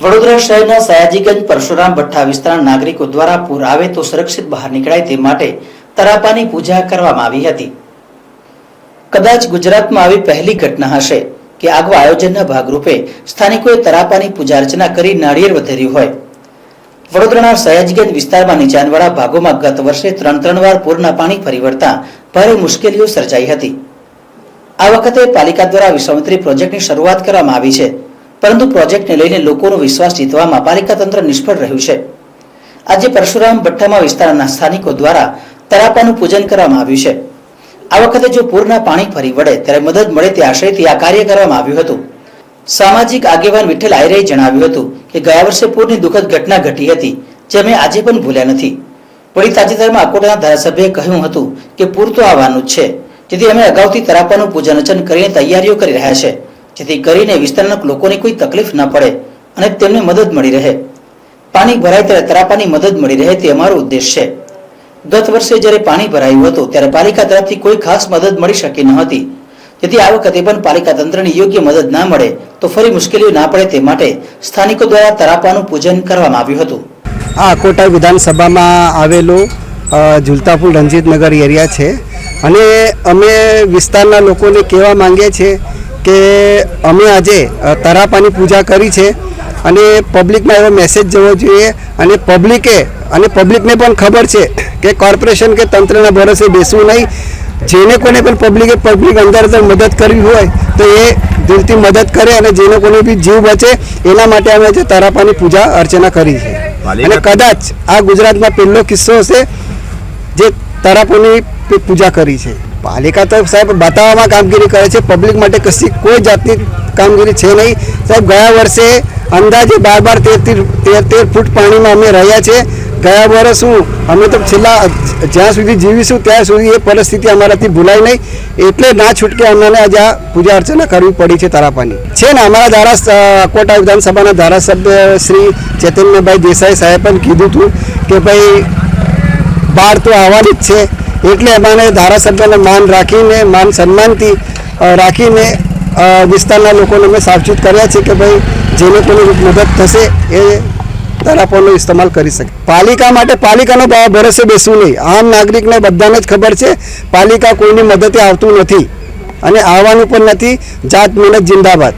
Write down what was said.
વડોદરા શહેરના સયાજીગંજ, પરશુરામ, ભઠ્ઠા વિસ્તારના નાગરિકો દ્વારા પૂર આવે તો સુરક્ષિત બહાર નીકળાય તે માટે તરાપાની પૂજા કરવામાં આવી હતી. કદાચ ગુજરાતમાં આવી પહેલી ઘટના હશે કે આગવા આયોજનના ભાગરૂપે સ્થાનિકોએ તરાપાની પૂજા અર્ચના કરી નાળિયેર વધેર્યું હોય. વડોદરાના સયાજીગંજ વિસ્તારમાં નીચાણવાળા ભાગોમાં ગત વર્ષે ત્રણ ત્રણ વાર પૂરના પાણી ફરી વળતા ભારે મુશ્કેલીઓ સર્જાઈ હતી. આ વખતે પાલિકા દ્વારા વિશ્વામિત્રી પ્રોજેક્ટની શરૂઆત કરવામાં આવી છે. પરંતુ પ્રોજેક્ટને લઈને લોકોનો વિશ્વાસ જીતવામાં પાલિકા તંત્ર નિષ્ફળ રહ્યું છે. આજે પરશુરામ ભઠ્ઠામાં વિસ્તારના સ્થાનિકો દ્વારા તરાપાનું પૂજન કરવામાં આવ્યું છે. આ વખતે જો પૂરના પાણી ફરી વળે ત્યારે મદદ મળે તે આશયથી આ કાર્ય કરવામાં આવ્યું હતું. સામાજિક આગેવાન વિઠ્ઠલ આયરેએ જણાવ્યું હતું કે ગયા વર્ષે પૂરની દુઃખદ ઘટના ઘટી હતી, જે અમે આજે પણ ભૂલ્યા નથી. વળી તાજેતરમાં અકોટાના ધારાસભ્યએ કહ્યું હતું કે પૂર તો આવવાનું જ છે. જેથી અમે અગાઉથી તરાપાનું પૂજન અર્ચન કરીને તૈયારીઓ કરી રહ્યા છે. જેથી કરીને વિસ્તારના લોકોને કોઈ તકલીફ ન પડે અને તેમને મદદ મળી રહે. પાણી ભરાય ત્યારે તરાપાની મદદ મળી રહે તે અમારો ઉદ્દેશ છે. ગત વર્ષે જ્યારે પાણી ભરાયું હતું, ત્યારે પાલિકા તરફથી કોઈ ખાસ મદદ મળી શકી ન હતી. જેથી આ વખતે પણ પાલિકા તંત્રની યોગ્ય મદદ ના મળે, તો ફરી મુશ્કેલીઓ ના પડે તે માટે સ્થાનિકો દ્વારા તરાપાનું પૂજન કરવામાં આવ્યું હતું. આ કોટા વિધાનસભામાં આવેલું ઝુલતાપુર રણજીતનગર એરિયા છે. અને અમે વિસ્તારના લોકોને કહેવા માંગીએ છીએ કે અમે આજે તરાપાની પૂજા કરી છે અને પબ્લિકમાં એવો મેસેજ જવો જોઈએ અને પબ્લિકે અને પબ્લિકને પણ ખબર છે કે કોર્પોરેશન કે તંત્રના ભરોસે બેસવું નહીં. જેને કોને પણ પબ્લિકે પબ્લિક અંદર મદદ કરવી હોય તો એ દિલથી મદદ કરે અને જેને કોને બી જીવ બચે એના માટે અમે આજે તરાપાની પૂજા અર્ચના કરી છે. અને કદાચ આ ગુજરાતમાં પહેલો કિસ્સો હશે જે તરાપોની પૂજા કરી છે? પાલિકા તો સાહેબ બતાવવામાં કામગીરી કરે છે. પબ્લિક માટે કશી, કોઈ જાતની કામગીરી છે નહીં. સાહેબ, ગયા વર્ષે અંદાજે બાર બાર તેર તેર તેર ફૂટ પાણીમાં અમે રહ્યા છે. ગયા વર્ષ શું, અમે તો છેલ્લા, જ્યાં સુધી જીવીશું ત્યાં સુધી એ પરિસ્થિતિ અમારાથી ભૂલાય નહીં. એટલે ના છૂટકે અમને આજે આ પૂજા અર્ચના કરવી પડી છે તારાપાની. છે ને, અમારા ધારા અકોટા વિધાનસભાના ધારાસભ્ય શ્રી ચેતનભાઈ દેસાઈ સાહેબ પણ કીધું હતું કે ભાઈ, બાર તો આવવાની જ છે. એટલે અમારે ધારાસભ્યને માન રાખીને, માન સન્માનથી રાખીને વિસ્તારના લોકોને અમે સાવચેત કર્યા છે કે ભાઈ જેને લોકોને મદદ થશે એ તરાપોનો ઇસ્તેમાલ કરી શકે. પાલિકા માટે પાલિકાનો ભરોસે બેસવું નહીં. આમ નાગરિકને બધાને જ ખબર છે, પાલિકા કોઈની મદદે આવતું નથી અને આવવાનું પણ નથી. જાત મહેનત જિંદાબાદ.